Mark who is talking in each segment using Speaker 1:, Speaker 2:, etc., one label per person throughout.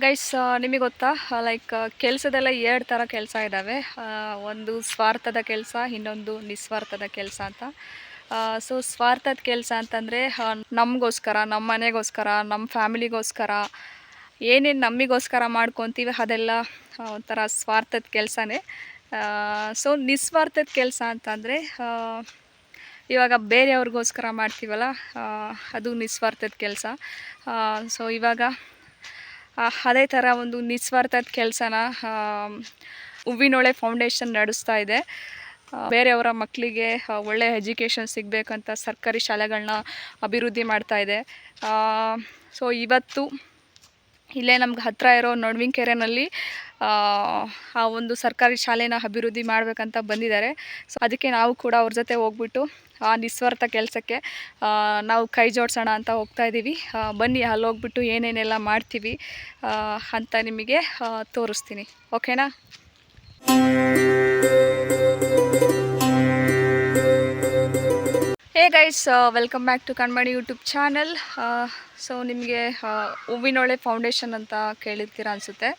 Speaker 1: Guys ನಿಮಗೆ ಗೊತ್ತಾ? Like ಕೆಲಸದೆಲ್ಲ ಎರಡು ಥರ ಕೆಲಸ ಇದ್ದಾವೆ ಒಂದು ಸ್ವಾರ್ಥದ ಕೆಲಸ, ಇನ್ನೊಂದು ನಿಸ್ವಾರ್ಥದ ಕೆಲಸ ಅಂತ. ಸೊ ಸ್ವಾರ್ಥದ ಕೆಲಸ ಅಂತಂದರೆ ನಮಗೋಸ್ಕರ ನಮ್ಮ ಮನೆಗೋಸ್ಕರ ನಮ್ಮ ಫ್ಯಾಮಿಲಿಗೋಸ್ಕರ, ಏನೇನು ನಮಗೋಸ್ಕರ ಮಾಡ್ಕೊತೀವಿ ಅದೆಲ್ಲ ಒಂಥರ ಸ್ವಾರ್ಥದ ಕೆಲಸನೇ. ಸೊ ನಿಸ್ವಾರ್ಥದ ಕೆಲಸ ಅಂತಂದರೆ ಇವಾಗ ಬೇರೆಯವ್ರಿಗೋಸ್ಕರ ಮಾಡ್ತೀವಲ್ಲ ಅದು ನಿಸ್ವಾರ್ಥದ ಕೆಲಸ. ಸೊ ಇವಾಗ ಅದೇ ಥರ ಒಂದು ನಿಸ್ವಾರ್ಥದ ಕೆಲಸನ ಹೂವಿನೊಳೆ ಫೌಂಡೇಶನ್ ನಡೆಸ್ತಾ ಇದೆ. ಬೇರೆಯವರ ಮಕ್ಕಳಿಗೆ ಒಳ್ಳೆಯ ಒಳ್ಳೆ ಎಜುಕೇಷನ್ ಸಿಗಬೇಕಂತ ಸರ್ಕಾರಿ ಶಾಲೆಗಳನ್ನ ಅಭಿವೃದ್ಧಿ ಮಾಡ್ತಾ ಇದೆ. ಸೊ ಇವತ್ತು ಇಲ್ಲೇ ನಮ್ಗೆ ಹತ್ತಿರ ಇರೋ ನಡುವಿನಕೆರೆನಲ್ಲಿ ಆ ಒಂದು ಸರ್ಕಾರಿ ಶಾಲೆನ ಅಭಿವೃದ್ಧಿ ಮಾಡಬೇಕಂತ ಬಂದಿದ್ದಾರೆ. ಸೊ ಅದಕ್ಕೆ ನಾವು ಕೂಡ ಅವ್ರ ಜೊತೆ ಹೋಗ್ಬಿಟ್ಟು, ಆ ನಿಸ್ವಾರ್ಥ ಕೆಲಸಕ್ಕೆ ನಾವು ಕೈ ಜೋಡಿಸೋಣ ಅಂತ ಹೋಗ್ತಾ ಇದ್ದೀವಿ ಬನ್ನಿ, ಅಲ್ಲಿ ಹೋಗ್ಬಿಟ್ಟು ಏನೇನೆಲ್ಲ ಮಾಡ್ತೀವಿ ಅಂತ ನಿಮಗೆ ತೋರಿಸ್ತೀನಿ. ಓಕೆನಾ hey guys welcome back to Kanmani YouTube channel so ನಿಮಗೆ ಹೂವಿನೊಳೆ ಫೌಂಡೇಶನ್ ಅಂತ ಕೇಳಿರ್ತೀರ ಅನಿಸುತ್ತೆ.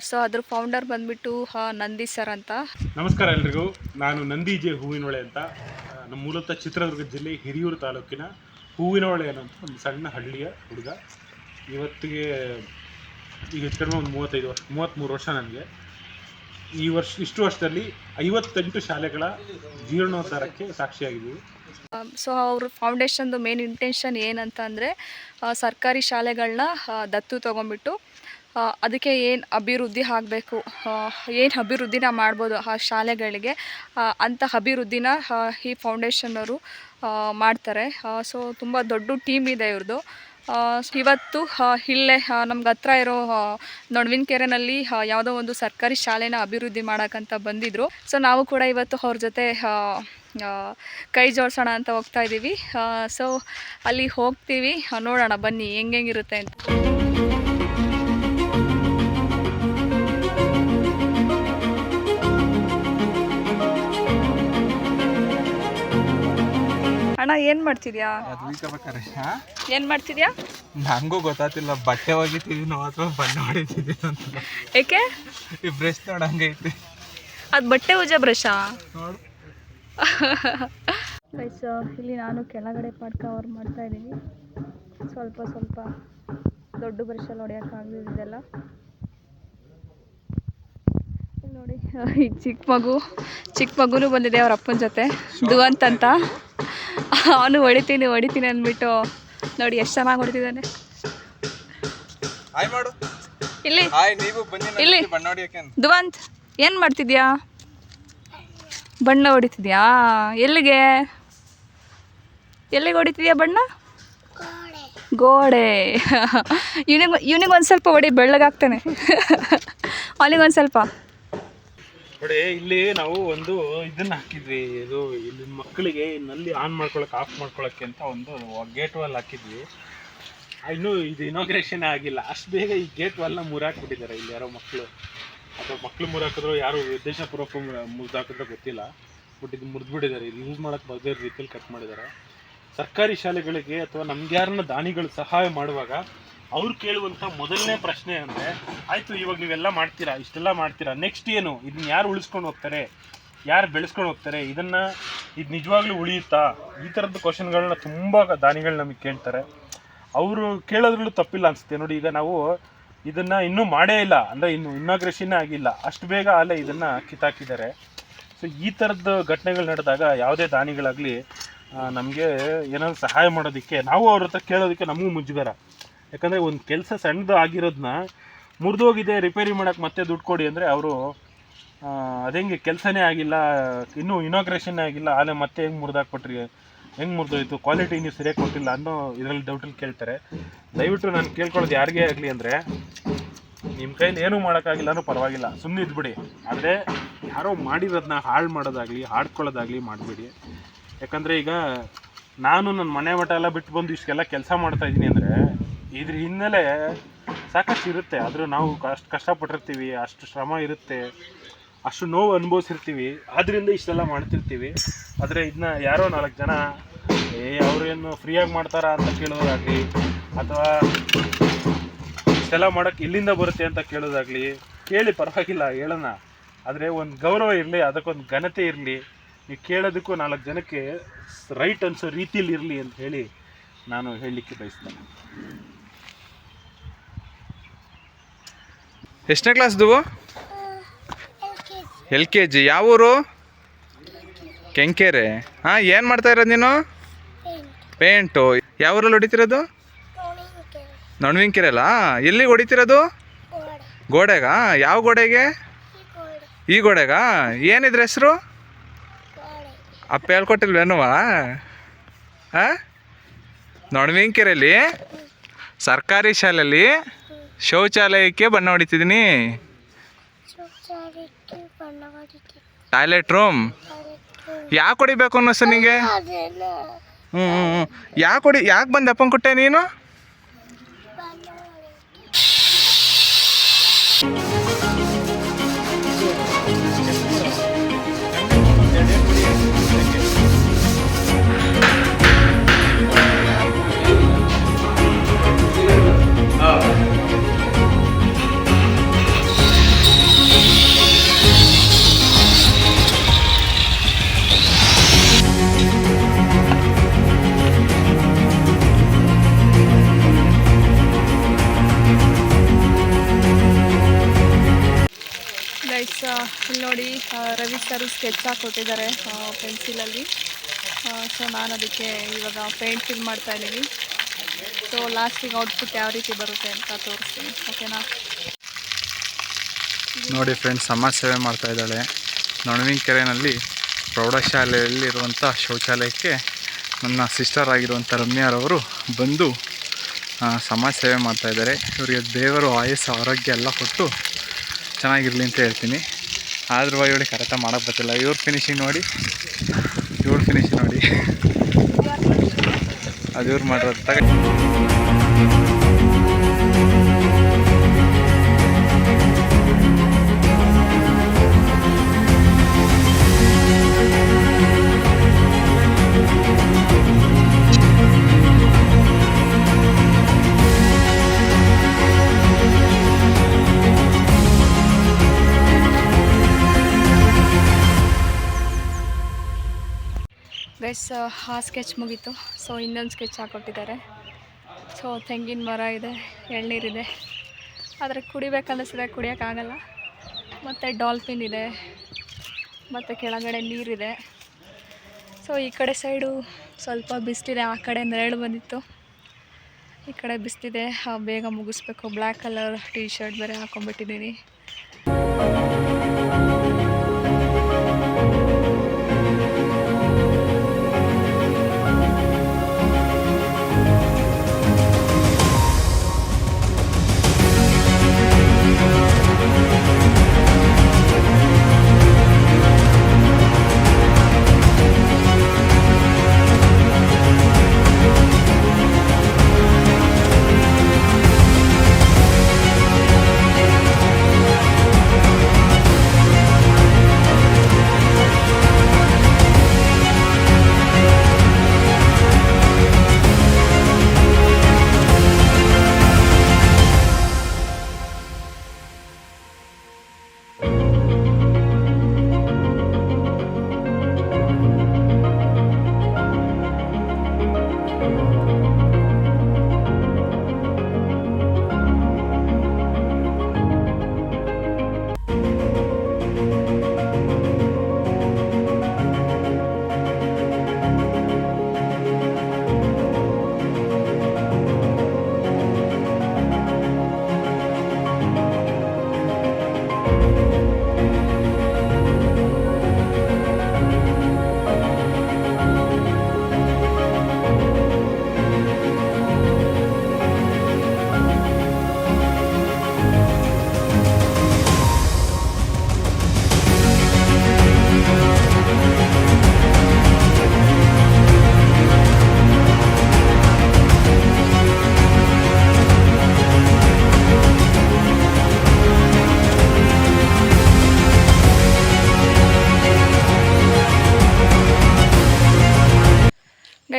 Speaker 1: ಸೊ ಅದ್ರ ಫೌಂಡರ್ ಬಂದ್ಬಿಟ್ಟು ಆ, ನಂದಿ ಸರ್ ಅಂತ.
Speaker 2: ನಮಸ್ಕಾರ ಎಲ್ರಿಗೂ. ನಾನು ನಂದಿ ಜೆ ಹೂವಿನೊಳೆ ಅಂತ. ಆ, ನಮ್ಮ ಮೂಲತಃ ಚಿತ್ರದುರ್ಗ ಜಿಲ್ಲೆ ಹಿರಿಯೂರು ತಾಲೂಕಿನ ಹೂವಿನೊಳೆ ಅನ್ನೋಂಥ ಒಂದು ಸಣ್ಣ ಹಳ್ಳಿಯ ಹುಡುಗ. ಇವತ್ತಿಗೆ ಈಗ ಕಡಿಮೆ ಒಂದು ಮೂವತ್ತೈದು ವರ್ಷ ಮೂವತ್ತ್ಮೂರು ವರ್ಷ ನನಗೆ. ಈ ವರ್ಷ ಇಷ್ಟು ವರ್ಷದಲ್ಲಿ ಐವತ್ತೆಂಟು ಶಾಲೆಗಳ ಜೀರ್ಣೋದ್ಧಾರಕ್ಕೆ ಸಾಕ್ಷಿಯಾಗಿದ್ದೀವಿ.
Speaker 1: ಸೊ ಅವ್ರ ಫೌಂಡೇಶನ್ದು ಮೇನ್ ಇಂಟೆನ್ಷನ್ ಏನಂತ ಅಂದರೆ ಸರ್ಕಾರಿ ಶಾಲೆಗಳನ್ನ ದತ್ತು ತೊಗೊಂಬಿಟ್ಟು ಅದಕ್ಕೆ ಏನು ಅಭಿವೃದ್ಧಿ ಆಗಬೇಕು ಏನು ಅಭಿವೃದ್ಧಿನ ಮಾಡ್ಬೋದು ಆ ಶಾಲೆಗಳಿಗೆ ಅಂಥ ಅಭಿವೃದ್ಧಿನ ಈ ಫೌಂಡೇಶನ್ನವರು ಮಾಡ್ತಾರೆ. ಸೊ ತುಂಬ ದೊಡ್ಡ ಟೀಮ್ ಇದೆ ಇವ್ರದ್ದು ಇವತ್ತು ಇಲ್ಲೇ ನಮ್ಗೆ ಹತ್ರ ಇರೋ ನಡುವಿನಕೆರೆನಲ್ಲಿ ಯಾವುದೋ ಒಂದು ಸರ್ಕಾರಿ ಶಾಲೆನ ಅಭಿವೃದ್ಧಿ ಮಾಡೋಕ್ಕಂತ ಬಂದಿದ್ರು. ಸೊ ನಾವು ಕೂಡ ಇವತ್ತು ಅವ್ರ ಜೊತೆ ಕೈ ಜೋಡಿಸೋಣ ಅಂತ ಹೋಗ್ತಾ ಇದ್ದೀವಿ. ಸೊ ಅಲ್ಲಿ ಹೋಗ್ತೀವಿ. ನೋಡೋಣ ಬನ್ನಿ ಹೆಂಗೆಂಗಿರುತ್ತೆ ಅಂತ. ಅಣ್ಣ ಏನು ಮಾಡ್ತಿದ್ಯಾ?
Speaker 3: ಅದು ಉಯ್ಕೋಬೇಕಾರೆ
Speaker 1: ಏನು ಮಾಡ್ತಿದ್ಯಾ?
Speaker 3: ನಂಗೂ ಗೊತ್ತಾತಿಲ್ಲ ಬಟ್ಟೆ ಒಗಿತಿದೀನೋ ಅಥವಾ ಬಣ್ಣ ಹೊಡಿತಿದ್ವಿ ಅಂತ.
Speaker 1: ಏಕೆ?
Speaker 3: ಈ ಬ್ರಷ್ ನೋಡ ಹಂಗೈತಿ
Speaker 1: ಅದು ಬಟ್ಟೆ ಉಜ ಬ್ರಷಾ
Speaker 3: ನೋಡು.
Speaker 1: ಗೈಸ್ ಇಲ್ಲಿ ನಾನು ಕೆಳಗಡೆ ಪಾಟ್ ಅವ್ರು ಮಾಡ್ತಾ ಇದ್ದೀನಿ. ಸ್ವಲ್ಪ ಸ್ವಲ್ಪ ದೊಡ್ಡ ಬ್ರಷಲ್ಲಿ ಹೊಡೆಯೋಕ್ಕಾಗಲಿಲ್ಲ ನೋಡಿ ಈ ಚಿಕ್ಕ ಮಗು ಚಿಕ್ಕ ಮಗುನೂ ಬಂದಿದೆ ಅವ್ರ ಅಪ್ಪನ ಜೊತೆ. ದುವಂತ್ ಅಂತ. ಅವನು ಹೊಡಿತೀನಿ ಹೊಡಿತೀನಿ ಅಂದ್ಬಿಟ್ಟು ನೋಡಿ ಎಷ್ಟು ಚೆನ್ನಾಗಿ ಹೊಡಿತಿದ್ದಾನೆ ಇಲ್ಲಿ. ಇಲ್ಲಿ. ದುವಂತ್ ಏನು ಮಾಡ್ತಿದ್ಯಾ? ಬಣ್ಣ ಹೊಡಿತಿದ್ಯಾ? ಎಲ್ಲಿಗೆ? ಎಲ್ಲಿಗೆ ಹೊಡಿತಿದ್ಯಾ ಬಣ್ಣ? ಗೋಡೆ. ಇವನಿಗೆ ಇವನಿಗೆ ಒಂದು ಸ್ವಲ್ಪ ಹೊಡಿ ಬೆಳ್ಳಗಾಗ್ತಾನೆ. ಅವನಿಗೆ ಒಂದು ಸ್ವಲ್ಪ.
Speaker 2: ನೋಡಿ, ಇಲ್ಲಿ ನಾವು ಒಂದು ಇದನ್ನ ಹಾಕಿದ್ವಿ. ಇದು ಇಲ್ಲಿ ಮಕ್ಕಳಿಗೆ ನಲ್ಲಿ ಆನ್ ಮಾಡ್ಕೊಳಕ್ ಆಫ್ ಮಾಡ್ಕೊಳಕ್ಕೆ ಅಂತ ಒಂದು ಗೇಟ್ ವಾಲ್ ಹಾಕಿದ್ವಿ. ಇನ್ನು ಇದು ಇನಾಗ್ರೇಷನ್ ಆಗಿಲ್ಲ. ಅಷ್ಟು ಬೇಗ ಈ ಗೇಟ್ ವಾಲ್ನ ಮುರಾಕ್ಬಿಟ್ಟಿದ್ದಾರೆ ಇಲ್ಲಿ ಯಾರೋ ಮಕ್ಕಳು ಅಥವಾ ಮಕ್ಕಳು ಮುರಾಕಿದ್ರು ಯಾರು ಉದ್ದೇಶಪೂರ್ವಕ ಮುರಿದಾಕಿದ್ರೆ ಗೊತ್ತಿಲ್ಲ. ಬಟ್ ಇದು ಮುರಿದ್ಬಿಟ್ಟಿದ್ದಾರೆ ಇದು ಯೂಸ್ ಮಾಡಕ್ಕೆ ಬರದೇ ರೀತಿಯಲ್ಲಿ ಕಟ್ ಮಾಡಿದ್ದಾರೆ. ಸರ್ಕಾರಿ ಶಾಲೆಗಳಿಗೆ ಅಥವಾ ನಮ್ಗೆ ಯಾರನ್ನ ದಾನಿಗಳು ಸಹಾಯ ಮಾಡುವಾಗ ಅವ್ರು ಕೇಳುವಂಥ ಮೊದಲನೇ ಪ್ರಶ್ನೆ ಅಂದರೆ, ಆಯಿತು, ಇವಾಗ ನೀವೆಲ್ಲ ಮಾಡ್ತೀರಾ? ಇಷ್ಟೆಲ್ಲ ಮಾಡ್ತೀರಾ? ನೆಕ್ಸ್ಟ್ ಏನು? ಇದನ್ನ ಯಾರು ಉಳಿಸ್ಕೊಂಡು ಹೋಗ್ತಾರೆ? ಯಾರು ಬೆಳೆಸ್ಕೊಂಡು ಹೋಗ್ತಾರೆ? ಇದನ್ನ, ಇದು ನಿಜವಾಗ್ಲೂ ಉಳಿಯುತ್ತಾ? ಈ ಥರದ ಕ್ವಶನ್ಗಳನ್ನ ತುಂಬ ದಾನಿಗಳು ನಮಗೆ ಕೇಳ್ತಾರೆ. ಅವರು ಕೇಳೋದ್ರಲ್ಲೂ ತಪ್ಪಿಲ್ಲ ಅನಿಸುತ್ತೆ. ನೋಡಿ, ಈಗ ನಾವು ಇದನ್ನ ಇನ್ನೂ ಮಾಡೇ ಇಲ್ಲ. ಅಂದರೆ ಇನ್ನು ಇನಾಗ್ರೇಷನ್ನೇ ಆಗಿಲ್ಲ. ಅಷ್ಟು ಬೇಗ ಅಲ್ಲೇ ಇದನ್ನ ಕಿತ್ತಾಕಿದ್ದಾರೆ. ಸೊ ಈ ಥರದ್ದು ಘಟನೆಗಳು ನಡೆದಾಗ ಯಾವುದೇ ದಾನಿಗಳಾಗಲಿ ನಮಗೆ ಏನಾದ್ರು ಸಹಾಯ ಮಾಡೋದಕ್ಕೆ, ನಾವು ಅವ್ರ ಹತ್ರ ಕೇಳೋದಕ್ಕೆ ನಮಗೂ ಮುಜುಗರ. ಯಾಕಂದರೆ ಒಂದು ಕೆಲಸ ಸಣ್ಣದು ಆಗಿರೋದನ್ನ ಮುರಿದೋಗಿದೆ ರಿಪೇರಿ ಮಾಡೋಕ್ಕೆ ಮತ್ತೆ ದುಡ್ಡು ಕೊಡಿ ಅಂದರೆ ಅವರು ಅದೇಂಗೆ ಕೆಲಸನೇ ಆಗಿಲ್ಲ, ಇನ್ನೂ ಇನಾಗ್ರೇಷನ್ನೇ ಆಗಿಲ್ಲ ಆಲೆ ಮತ್ತೆ ಹೆಂಗೆ ಮುರಿದಾಕ್ಬಿಟ್ರಿ, ಹೆಂಗೆ ಮುರಿದೋಯ್ತು ಕ್ವಾಲಿಟಿ ನೀವು ಸರಿಯಾಗಿ ಕೊಟ್ಟಿಲ್ಲ ಅನ್ನೋ ಇದರಲ್ಲಿ ಡೌಟಲ್ಲಿ ಕೇಳ್ತಾರೆ. ದಯವಿಟ್ಟು ನಾನು ಕೇಳ್ಕೊಳ್ಳೋದು ಯಾರಿಗೇ ಆಗಲಿ ಅಂದರೆ ನಿಮ್ಮ ಕೈಲಿ ಏನೂ ಮಾಡೋಕ್ಕಾಗಿಲ್ಲನೂ ಪರವಾಗಿಲ್ಲ ಸುಮ್ಮನೆ ಇದ್ಬಿಡಿ. ಆದರೆ ಯಾರೋ ಮಾಡಿರೋದನ್ನ ಹಾಳು ಮಾಡೋದಾಗಲಿ, ಹಾಡ್ಕೊಳ್ಳೋದಾಗಲಿ ಮಾಡಬೇಡಿ. ಯಾಕಂದರೆ ಈಗ ನಾನು ನನ್ನ ಮನೆ ಮಠ ಎಲ್ಲ ಬಿಟ್ಟು ಬಂದು ಇಷ್ಟೆಲ್ಲ ಕೆಲಸ ಮಾಡ್ತಾ ಇದ್ದೀನಿ ಅಂದರೆ ಇದ್ರ ಹಿನ್ನೆಲೆ ಸಾಕಷ್ಟು ಇರುತ್ತೆ. ಆದರೂ ನಾವು ಅಷ್ಟು ಕಷ್ಟಪಟ್ಟಿರ್ತೀವಿ, ಅಷ್ಟು ಶ್ರಮ ಇರುತ್ತೆ, ಅಷ್ಟು ನೋವು ಅನುಭವಿಸಿರ್ತೀವಿ. ಆದ್ದರಿಂದ ಇಷ್ಟೆಲ್ಲ ಮಾಡ್ತಿರ್ತೀವಿ. ಆದರೆ ಇದನ್ನ ಯಾರೋ ನಾಲ್ಕು ಜನ, ಏ ಅವರೇನು ಫ್ರೀಯಾಗಿ ಮಾಡ್ತಾರಾ ಅಂತ ಕೇಳೋದಾಗಲಿ, ಅಥವಾ ಇಷ್ಟೆಲ್ಲ ಮಾಡೋಕ್ಕೆ ಇಲ್ಲಿಂದ ಬರುತ್ತೆ ಅಂತ ಕೇಳೋದಾಗ್ಲಿ, ಕೇಳಿ ಪರವಾಗಿಲ್ಲ, ಹೇಳೋಣ. ಆದರೆ ಒಂದು ಗೌರವ ಇರಲಿ, ಅದಕ್ಕೊಂದು ಘನತೆ ಇರಲಿ. ನೀವು ಕೇಳೋದಕ್ಕೂ ನಾಲ್ಕು ಜನಕ್ಕೆ ರೈಟ್ ಅನ್ಸೋ ರೀತಿಯಲ್ಲಿ ಇರಲಿ ಅಂತ ಹೇಳಿ ನಾನು ಹೇಳಲಿಕ್ಕೆ ಬಯಸ್ತೇನೆ.
Speaker 3: ಎಷ್ಟನೇ ಕ್ಲಾಸ್ದು ಎಲ್ ಕೆ ಜಿ. ಯಾವ ಊರು? ಕೆಂಕೆರೆ. ಹಾಂ, ಏನು ಮಾಡ್ತಾ ಇರೋದು ನೀನು? ಪೇಂಟು. ಯಾವ ಊರಲ್ಲಿ ಹೊಡಿತಿರೋದು? ನೊಣವಿಂಕೆರೆಲ್ಲ ಎಲ್ಲಿಗೆ ಹೊಡಿತಿರೋದು? ಗೋಡೆಗಾ? ಯಾವ ಗೋಡೆಗೆ? ಈ ಗೋಡೆಗಾ? ಏನಿದ್ರೆ ಹೆಸರು? ಅಪ್ಪ ಹೇಳ್ಕೊಟ್ಟಿಲ್ವೇನುವಾ ಹಾಂ? ನೊಣವಿಂಕೆರೆಯಲ್ಲಿ ಸರ್ಕಾರಿ ಶಾಲೆಯಲ್ಲಿ? ಶೌಚಾಲಯಕ್ಕೆ ಬಣ್ಣ ಹೊಡಿತಿದ್ದೀನಿ ಟಾಯ್ಲೆಟ್ ರೂಮ್. ಯಾಕೆ ಹೊಡಿಬೇಕು ಅನ್ನಿಸ್ತು ನಿಂಗೆ? ಹ್ಞೂ ಹ್ಞೂ ಹ್ಞೂ ಯಾಕೆ ಹೊಡಿ ಯಾಕೆ ಬಂದು ಅಪ್ಪನ ಕೊಟ್ಟೆ ನೀನು?
Speaker 1: ಇಲ್ಲಿ ನೋಡಿ ರವಿ ಸರ್ ಸ್ಕೆಚ್ ಹಾಕೊಟ್ಟಿದ್ದಾರೆ ಪೆನ್ಸಿಲಲ್ಲಿ ಸೊ ನಾನು ಅದಕ್ಕೆ ಇವಾಗ ಪೇಂಟ್ ಫಿಲ್ ಮಾಡ್ತಾ ಇದ್ದೀನಿ. ಸೊ ಲಾಸ್ಟಿಗೆ ಔಟ್ಪುಟ್ ಯಾವ ರೀತಿ ಬರುತ್ತೆ ಅಂತ ತೋರಿಸ್ತೀನಿ ಓಕೆನಾ
Speaker 3: ನೋಡಿ ಫ್ರೆಂಡ್ಸ್ ಸಮಾಜ ಸೇವೆ ಮಾಡ್ತಾ ಇದ್ದಾಳೆ. ನೊಣವಿಂಕೆರೆನಲ್ಲಿ ಪ್ರೌಢಶಾಲೆಯಲ್ಲಿರುವಂಥ ಶೌಚಾಲಯಕ್ಕೆ ನನ್ನ ಸಿಸ್ಟರ್ ಆಗಿರುವಂಥ ರಮ್ಯಾರವರು ಬಂದು ಸಮಾಜ ಸೇವೆ ಮಾಡ್ತಾಯಿದ್ದಾರೆ ಇವರಿಗೆ ದೇವರು ಆಯಸ್ಸು, ಆರೋಗ್ಯ ಎಲ್ಲ ಕೊಟ್ಟು ಚೆನ್ನಾಗಿರಲಿ ಅಂತ ಹೇಳ್ತೀನಿ. ಆದ್ರೂ ಇವಳಿಗೆ ಕರೆಕ್ಟಾಗಿ ಮಾಡೋಕ್ಕೆ ಬರ್ತಿಲ್ಲ. ಇವ್ರ ಫಿನಿಶಿಂಗ್ ನೋಡಿ ಇವ್ರ ಫಿನಿಶಿಂಗ್ ನೋಡಿ. ಅದು ಇವ್ರು ಮಾಡಿರೋದು.
Speaker 1: ಗೈಸ್ ಆ ಸ್ಕೆಚ್ ಮುಗೀತು. ಸೊ ಇನ್ನೊಂದು ಸ್ಕೆಚ್ ಹಾಕ್ಕೊಟ್ಟಿದ್ದಾರೆ ಸೊ ತೆಂಗಿನ ಮರ ಇದೆ ಎಳ್ನೀರಿದೆ ಆದರೆ ಕುಡಿಬೇಕನ್ನಿಸಿದೆ ಕುಡಿಯೋಕ್ಕಾಗಲ್ಲ ಮತ್ತು ಡಾಲ್ಫಿನ್ ಇದೆ, ಮತ್ತು ಕೆಳಗಡೆ ನೀರಿದೆ ಸೊ ಈ ಕಡೆ ಸೈಡು ಸ್ವಲ್ಪ ಬಿಸಿಲಿದೆ ಆ ಕಡೆ ನೆರಳು ಬಂದಿತ್ತು. ಈ ಕಡೆ ಬಿಸಿಲಿದೆ ಬೇಗ ಮುಗಿಸ್ಬೇಕು. ಬ್ಲ್ಯಾಕ್ ಕಲರ್ ಟೀ ಶರ್ಟ್ ಬೇರೆ ಹಾಕೊಂಡ್ಬಿಟ್ಟಿದ್ದೀನಿ.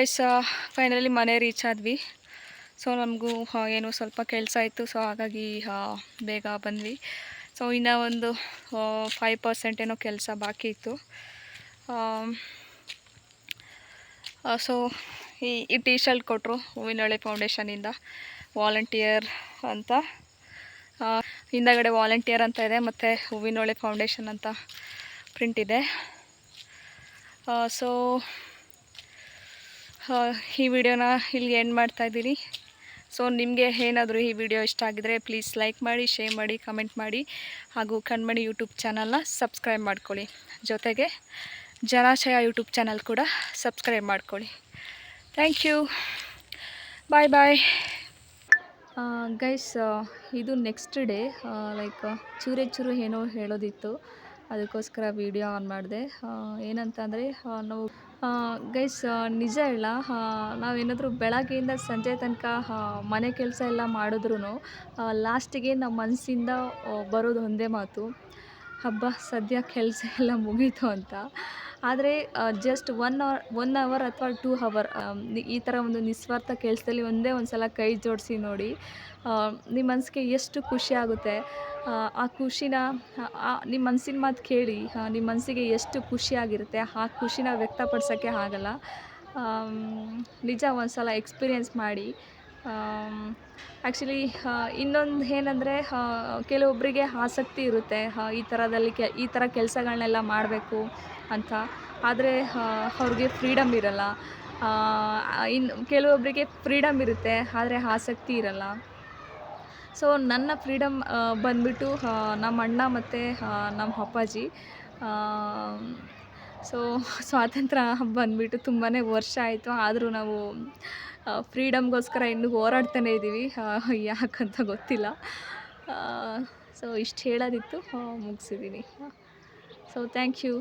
Speaker 1: ಗೈಸ್ ಫೈನಲಿ ಮನೆ ರೀಚ್ ಆದ್ವಿ. ಸೊ ನಮಗೂ ಏನು ಸ್ವಲ್ಪ ಕೆಲಸ ಇತ್ತು. ಸೊ ಹಾಗಾಗಿ ಬೇಗ ಬಂದ್ವಿ. ಸೊ ಇನ್ನೂ ಒಂದು ಫೈವ್ ಪರ್ಸೆಂಟ್ ಏನೋ ಕೆಲಸ ಬಾಕಿ ಇತ್ತು. ಸೊ ಈ ಈ ಟೀ ಶರ್ಟ್ ಕೊಟ್ಟರು ಹೂವಿನೊಳೆ ಫೌಂಡೇಶನಿಂದ ವಾಲಂಟಿಯರ್ ಅಂತ. ಹಿಂದಗಡೆ ವಾಲಂಟಿಯರ್ ಅಂತ ಇದೆ, ಮತ್ತು ಹೂವಿನೊಳೆ ಫೌಂಡೇಶನ್ ಅಂತ ಪ್ರಿಂಟ್ ಇದೆ. ಸೊ ಈ ವಿಡಿಯೋನ ಇಲ್ಲಿ ಎಂಡ್ ಮಾಡ್ತಾ ಇದ್ದೀನಿ. ಸೊ ನಿಮಗೆ ಏನಾದರೂ ಈ ವಿಡಿಯೋ ಇಷ್ಟ ಆಗಿದರೆ ಪ್ಲೀಸ್ ಲೈಕ್ ಮಾಡಿ ಶೇರ್ ಮಾಡಿ ಕಮೆಂಟ್ ಮಾಡಿ. ಹಾಗೂ ಕಣ್ಮಣಿ ಯೂಟ್ಯೂಬ್ ಚಾನಲ್ನ ಸಬ್ಸ್ಕ್ರೈಬ್ ಮಾಡ್ಕೊಳ್ಳಿ. ಜೊತೆಗೆ ಜನಾಶಯ ಯೂಟ್ಯೂಬ್ ಚಾನಲ್ ಕೂಡ ಸಬ್ಸ್ಕ್ರೈಬ್ ಮಾಡ್ಕೊಳ್ಳಿ. Thank you bye bye guys ಇದು ನೆಕ್ಸ್ಟ್ ಡೇ ಲೈಕ್ ಚೂರೇ ಚೂರು ಏನೋ ಹೇಳೋದಿತ್ತು. ಅದಕ್ಕೋಸ್ಕರ ವಿಡಿಯೋ ಆನ್ ಮಾಡಿದೆ. ಏನಂತಂದರೆ ನಾವು ಗೈಸ್ ನಿಜ ಇಲ್ಲ ನಾವೇನಾದರೂ ಬೆಳಗ್ಗೆಯಿಂದ ಸಂಜೆ ತನಕ ಮನೆ ಕೆಲಸ ಎಲ್ಲ ಮಾಡಿದ್ರೂ ಲಾಸ್ಟಿಗೆ ನಮ್ಮ ಮನಸ್ಸಿಂದ ಬರೋದು ಒಂದೇ ಮಾತು. ಹಬ್ಬ, ಸದ್ಯ ಕೆಲಸ ಎಲ್ಲ ಮುಗೀತು ಅಂತ. ಆದರೆ just one hour one hour ಅಥವಾ ಟೂ ಅವರ್ ಈ ಥರ ಒಂದು ನಿಸ್ವಾರ್ಥ ಕೆಲಸದಲ್ಲಿ ಒಂದೇ ಒಂದು ಸಲ ಕೈ ಜೋಡಿಸಿ ನೋಡಿ ನಿಮ್ಮ ಮನಸ್ಸಿಗೆ ಎಷ್ಟು ಖುಷಿ ಆಗುತ್ತೆ. ಆ, ಖುಷಿನ ನಿಮ್ಮ ಮನಸ್ಸಿನ ಮಾತು ಕೇಳಿ ನಿಮ್ಮ ಮನಸ್ಸಿಗೆ ಎಷ್ಟು ಖುಷಿಯಾಗಿರುತ್ತೆ ಆ ಖುಷಿನ ವ್ಯಕ್ತಪಡಿಸೋಕ್ಕೆ ಆಗಲ್ಲ. ನಿಜ ಒಂದು ಸಲ ಎಕ್ಸ್ಪೀರಿಯೆನ್ಸ್ ಮಾಡಿ. ಆ್ಯಕ್ಚುಲಿ ಇನ್ನೊಂದು ಏನಂದರೆ ಕೆಲವೊಬ್ಬರಿಗೆ ಆಸಕ್ತಿ ಇರುತ್ತೆ ಈ ಥರದಲ್ಲಿ ಕೆ ಈ ಥರ ಕೆಲಸಗಳನ್ನೆಲ್ಲ ಮಾಡಬೇಕು ಅಂತ. ಆದರೆ ಅವ್ರಿಗೆ ಫ್ರೀಡಮ್ ಇರಲ್ಲ. ಇನ್ನು ಕೆಲವೊಬ್ಬರಿಗೆ ಫ್ರೀಡಮ್ ಇರುತ್ತೆ ಆದರೆ ಆಸಕ್ತಿ ಇರಲ್ಲ. ಸೊ ನನ್ನ ಫ್ರೀಡಮ್ ಬಂದುಬಿಟ್ಟು ನಮ್ಮ ಅಣ್ಣ ಮತ್ತು ನಮ್ಮ ಅಪ್ಪಾಜಿ ಸೊ ಸ್ವಾತಂತ್ರ್ಯ ಬಂದುಬಿಟ್ಟು ತುಂಬಾ ವರ್ಷ ಆಯಿತು. ಆದರೂ ನಾವು ಫ್ರೀಡಮ್ಗೋಸ್ಕರ ಇನ್ನೂ ಹೋರಾಡ್ತಾನೇ ಇದ್ದೀವಿ ಯಾಕಂತ ಗೊತ್ತಿಲ್ಲ. ಸೊ ಇಷ್ಟು ಹೇಳೋದಿತ್ತು. ಮುಗಿಸಿದ್ದೀನಿ ಸೊ ಥ್ಯಾಂಕ್ ಯು.